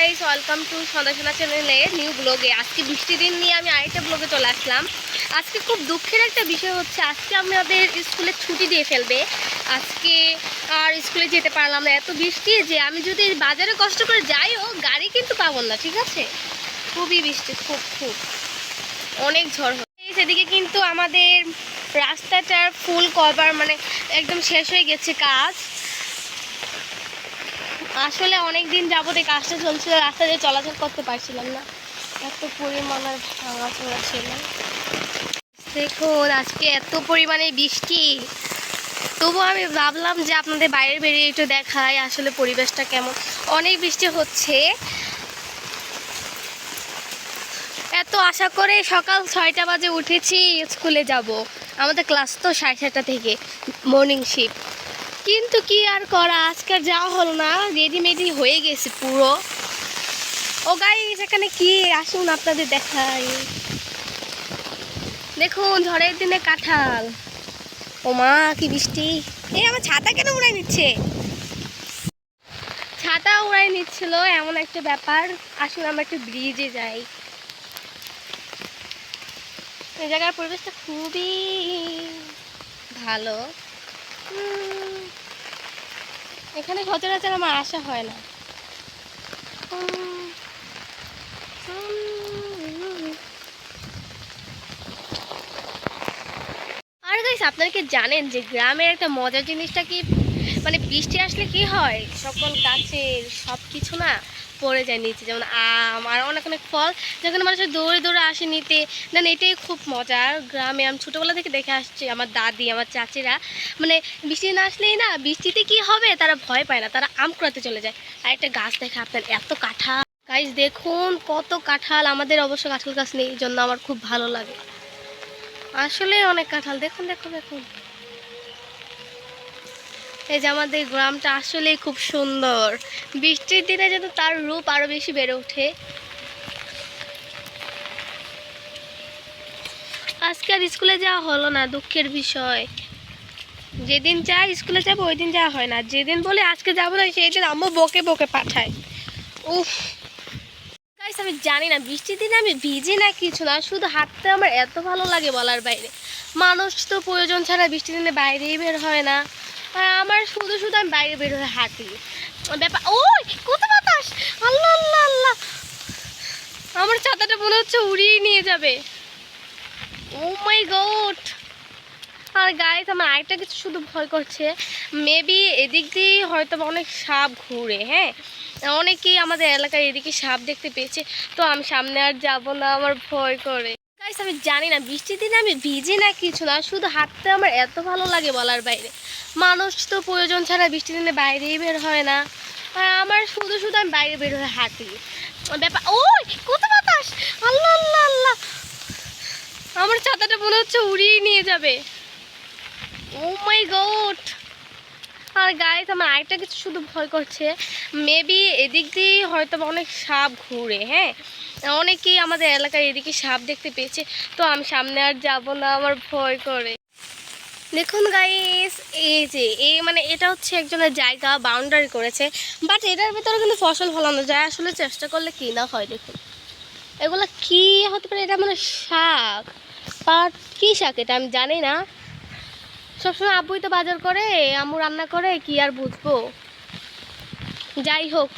Guys welcome to সন্ধ্যাসোনা চ্যানেলে new ব্লগে আজকে বৃষ্টি দিন নিয়ে আমি আরেকটা ব্লগে চলে আসলাম। আজকে খুব দুঃখের একটা বিষয় হচ্ছে, আজকে আমাদের স্কুলে ছুটি দিয়ে ফেলবে। আজকে আর স্কুলে যেতে পারলাম না। এত বৃষ্টি যে আমি যদি বাজারে কষ্ট করে যাইও গাড়ি কিন্তু পাবো না, ঠিক আছে? খুবই বৃষ্টি, খুব খুব। অনেক ঝড় হয় সেদিকে কিন্তু আমাদের রাস্তাটার ফুল কভার মানে একদম শেষ হয়ে গেছে কাজ। আসলে অনেক দিন যাবত এই কাজটা চলছিল, রাস্তা দিয়ে চলাচল করতে পারছিলাম না। এত পরিমাণের ভাঙাচোরা ছিল। দেখুন আজকে এত পরিমাণে বৃষ্টি। তবু আমি ভাবলাম যে আপনাদের বাইরে বেরিয়ে একটু দেখাই আসলে পরিবেশটা কেমন। অনেক বৃষ্টি হচ্ছে। এত আশা করে সকাল ছয়টা বাজে উঠেছি, স্কুলে যাব। আমাদের ক্লাস তো সাড়ে সাতটা থেকে মর্নিং শিফট কিন্তু কি আর করা? আজকে আর যাওয়া হলো না। রেডিমেডি হয়ে গেছে পুরো। ও গাইস এখানে কি? আসুন আপনাদের দেখাই। দেখুন, ঝড়ের দিনে কাঁঠাল। ও মা, কি বৃষ্টি। এই আমার ছাতা কেন উড়াই নিচ্ছে? ছাতা উড়াই নিচ্ছিল, এমন একটা ব্যাপার। আসুন, আমরা একটু ব্রিজে যাই। এই জায়গার পরিবেশটা খুবই ভালো। এখানে সচরাচর আমার আসা হয় না। আর গাইস আপনারা কি জানেন যে গ্রামের একটা মজার জিনিসটা কি মানে বৃষ্টি আসলে কি হয় সকল গাছের সব কিছু না পড়ে যায় নিচে, যেমন আম আর অনেক অনেক ফল। যেখানে মানুষের দৌড়ে দৌড়ে আসে নিতে, দেন এটাই খুব মজার গ্রামে আমি ছোটোবেলা থেকে দেখে আসছি, আমার দাদি, আমার চাচিরা মানে বৃষ্টি না আসলেই না, বৃষ্টিতে কি হবে তারা ভয় পায় না, তারা আম কুড়াতে চলে যায়। আর একটা গাছ দেখে আপনার এত কাঁঠাল। গাইস দেখুন কত কাঁঠাল, আমাদের অবশ্য কাঁঠাল গাছ নেই, এই জন্য আমার খুব ভালো লাগে। আসলে অনেক কাঁঠাল, দেখুন দেখুন দেখুন। এই যে আমাদের গ্রামটা আসলেই খুব সুন্দর। বৃষ্টির দিনে যেন তার রূপ আরও বেশি বেড়ে ওঠে। আজকে আর স্কুলে যাওয়া হলো না, দুঃখের বিষয়। যেদিন চাই স্কুলে যাব, ওই দিন যাওয়া হয় না। যেদিন বলে আজকে যাব না, সেই দিন আম্মু বকে বকে পাঠায়। উফ। আমি জানি না, বৃষ্টির দিনে আমি ভিজি না কিছু না, শুধু হাঁটতে আমার এত ভালো লাগে বলার বাইরে। মানুষ তো প্রয়োজন ছাড়া বৃষ্টির দিনে বাইরেই বের হয় না। আর আমার শুধু শুধু আমি বাইরে বের হয়ে হাঁটি। ব্যাপার ওই, কত বাতাস? আল্লাহ আল্লাহ আল্লাহ। আমার ছাতাটা মনে হচ্ছে উড়িয়ে নিয়ে যাবে। ও মাই গড আর গাইস আমার আরেকটা কিছু শুধু ভয় করছে। মেবি এদিক দিয়ে হয়তো অনেক সাপ ঘুরে হ্যাঁ? অনেকেই আমাদের এলাকায় এদিকে সাপ দেখতে পেয়েছে। তো আমি সামনে আর যাব না, আমার ভয় করে। গাইস আমি জানি না, বৃষ্টির দিনে আমি ভিজি না কিছু না, শুধু হাঁটতে আমার এত ভালো লাগে বলার বাইরে। মানুষ তো প্রয়োজন ছাড়া বৃষ্টির দিনে বাইরেই বের হয় না। আর আমার শুধু শুধু আমি বাইরে বের হয়ে হাঁটি। ব্যাপার ওই, কত বাতাস! আল্লাহ আল্লাহ আল্লাহ! আমার ছাতাটা মনে হচ্ছে উড়িয়ে নিয়ে যাবে। ও মাই গড আর গাইস আমার আরেকটা কিছু শুধু ভয় করছে। মেবি এদিক দিয়ে হয়তো অনেক সাপ ঘুরে হ্যাঁ? অনেকেই আমাদের এলাকায় এদিকে সাপ দেখতে পেয়েছে, তো আমি সামনে আর যাব না, আমার ভয় করে। দেখুন গাইস এই যে, এই মানে এটা হচ্ছে একজনের জায়গা বাউন্ডারি করেছে বাট এটার ভিতরে কিন্তু ফসল ফলানো যায়, আসলে চেষ্টা করলে কি না হয় দেখুন। এগুলো কি হতে পারে? এটা মানে শাক। বাট কি শাক এটা আমি জানি না। সবসময় আব্বুই তো বাজার করে, আম্মু রান্না করে, কি আর বুঝব? যাই হোক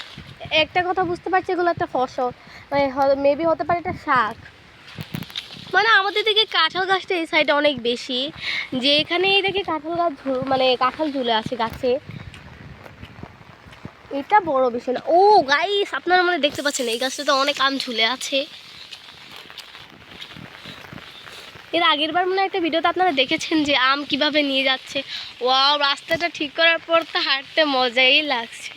একটা কথা বুঝতে পারছি, এগুলো একটা ফসল। মানে মেবি হতে পারে এটা শাক। মানে আমাদের দিকে কাঁঠাল গাছটা এই সাইডে অনেক বেশি। যে এখানেই দেখি কাঁঠাল গাছ মানে কাঁঠাল ঝুলে আছে গাছে। এটা বড় বিষয় না। ও গাইস আপনারা মানে দেখতে পাচ্ছেন, এই গাছটা তো অনেক আম ঝুলে আছে। এর আগের বার মনে একটা ভিডিওতে আপনারা দেখেছেন যে আম কীভাবে নিয়ে যাচ্ছে। ওয়াও, রাস্তাটা ঠিক করার পর তো হাঁটতে মজাই লাগছে।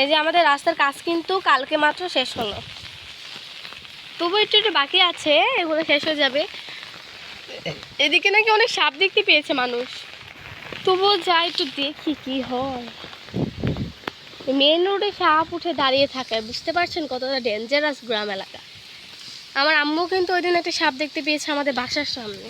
এই যে আমাদের রাস্তার কাজ কিন্তু কালকে মাত্র শেষ হলো। তবু একটু একটু বাকি আছে, এগুলো শেষ হয়ে যাবে। এদিকে নাকি অনেক সাপ দেখতে পেয়েছে মানুষ। তবুও যাই একটু দেখি কি হয়। মেন রোডে সাপ উঠে দাঁড়িয়ে থাকে বুঝতে পারছেন কতটা ডেঞ্জারাস গ্রাম এলাকা। আমার আম্মু কিন্তু ওই দিন একটা সাপ দেখতে পেয়েছে আমাদের বাসার সামনে।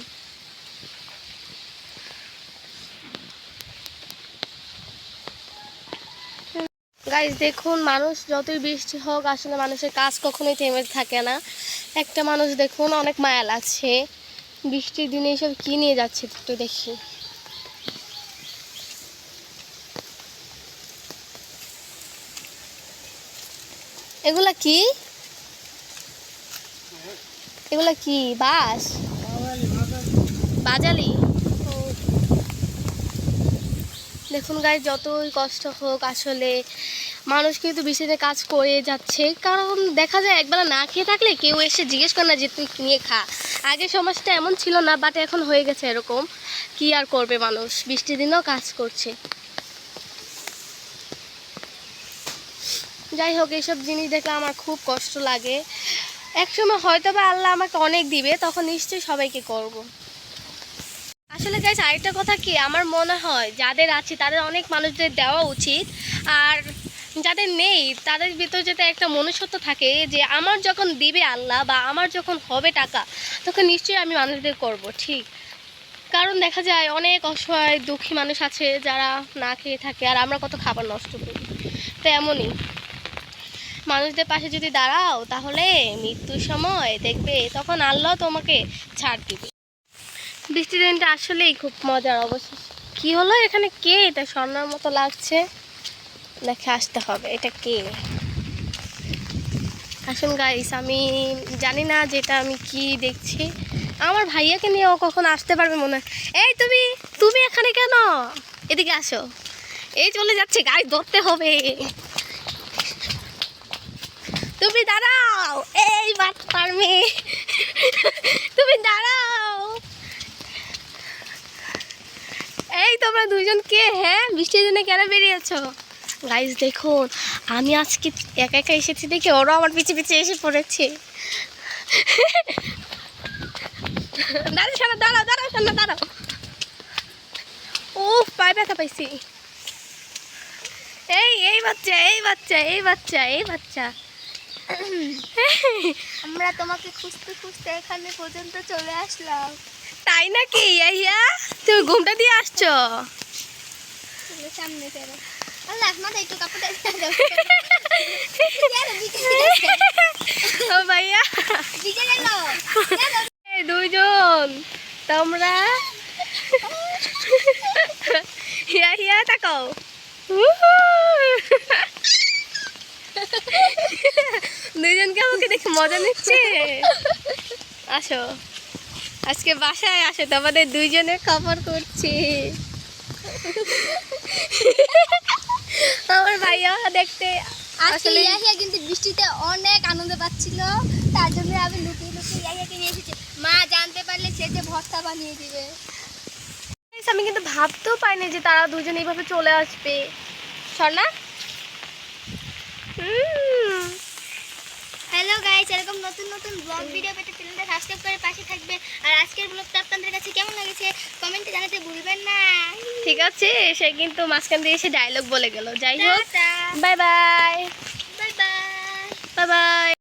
গাইজ দেখুন, মানুষ যতই বৃষ্টি হোক, আসলে মানুষের কাজ কখনোই থেমে থাকে না। একটা মানুষ, দেখুন, অনেক মায়াল আছে। বৃষ্টির দিনে এসব কি নিয়ে যাচ্ছে, একটু দেখি। এগুলা কি? এগুলা কি? বাস বাজালি ও। দেখুন গাই যতই কষ্ট হোক, আসলে মানুষ কিন্তু বৃষ্টিতে কাজ করে যাচ্ছে। কারণ দেখা যায়, একবেলা না খেয়ে থাকলে কেউ এসে জিজ্ঞেস করে না যে, তুই নিয়ে খা? আগে সমাজটা এমন ছিল না বাট এখন হয়ে গেছে এরকম। কি আর করবে মানুষ? বৃষ্টির দিনেও কাজ করছে। যাই হোক, এইসব জিনিস দেখলে আমার খুব কষ্ট লাগে। একসময় হয়তো বা আল্লাহ আমাকে অনেক দিবে, তখন নিশ্চয়ই সবাইকে করব। আসলে গাইস আরেকটা কথা কি? আমার মনে হয় যাদের আছে, তাদের অনেক মানুষদের দেওয়া উচিত। আর যাদের নেই, তাদের ভিতর যাতে একটা মনুষ্যত্ব থাকে যে আমার যখন দিবে আল্লাহ বা আমার যখন হবে টাকা, তখন নিশ্চয়ই আমি মানুষদের করব, ঠিক? কারণ দেখা যায় অনেক অসহায়, দুঃখী মানুষ আছে যারা না খেয়ে থাকে আর আমরা কত খাবার নষ্ট করি। তো এমনই। মানুষদের পাশে যদি দাঁড়াও, তাহলে মৃত্যুর সময় দেখবে তখন আল্লাহ তোমাকে ছাড় দিবে। বৃষ্টির দিনটা আসলেই খুব মজার অবস্থা কি হলো? এখানে কে? এটা স্বর্ণার মতো লাগছে। দেখে আসতে হবে, এটা কে? আসুন গাইস আমি জানি না যেটা আমি কি দেখছি। আমার ভাইয়াকে নিয়ে ও কখন আসতে পারবে মনে হয়। এই তুমি তুমি এখানে কেন? এদিকে আসো। এই চলে যাচ্ছে গাড়ি ধরতে হবে। তুমি দাঁড়াও, এই বাচ্চার মেয়ে। তুমি দাঁড়াও। এই তোমরা দুইজন কে? হ্যাঁ বৃষ্টির জন্য কেন বেরিয়েছো? গাইজ দেখুন, আমি আজকে একা একা এসেছি দেখে ওরা আমার পিছে পিছে এসে পড়েছে। দাঁড়াও শোনো দাঁড়াও দাঁড়াও শোনো দাঁড়াও। ও পায়ে ব্যথা পাইছি। এই এই বাচ্চা এই বাচ্চা এই বাচ্চা এই বাচ্চা। আমরা তোমাকে খুঁজতে খুঁজতে এখানে পর্যন্ত চলে আসলাম। তাই নাকি ইয়া তুমি ঘুমটা দিয়ে আসছো? সামনে ও ভাইয়া। দুইজন তোমরা? হিয়া হিয়া তাকাও দুইজনকে আমাকে দেখে মজা নিচ্ছে। আসো। আজকে বাসায় আসো তোমাদের দুইজনের খবর করছি আমার ভাইয়া দেখতে আসলে ইয়াহিয়া কিন্তু বৃষ্টিতে অনেক আনন্দ পাচ্ছিল তার জন্য আমি লুকিয়ে লুকিয়ে ইয়াহিয়াকে নিয়ে এসেছি। মা জানতে পারলে সে যে ভর্তা বানিয়ে দিবে। আমি কিন্তু ভাবতেও পাইনি যে তারা দুজন এইভাবে চলে আসবে। স্বর্ণা হুম, হ্যালো গাইস এরকম নতুন নতুন ব্লগ ভিডিও পেতে চ্যানেলটা সাবস্ক্রাইব করে পাশে থাকবে। আর আজকের ব্লগটা আপনাদের কাছে কেমন লেগেছে কমেন্টে জানাতে ভুলবেন না। ঠিক আছে সে কিন্তু মাঝখান দিয়ে এসে ডায়লগ বলে গেল। যাই হোক bye bye bye bye bye bye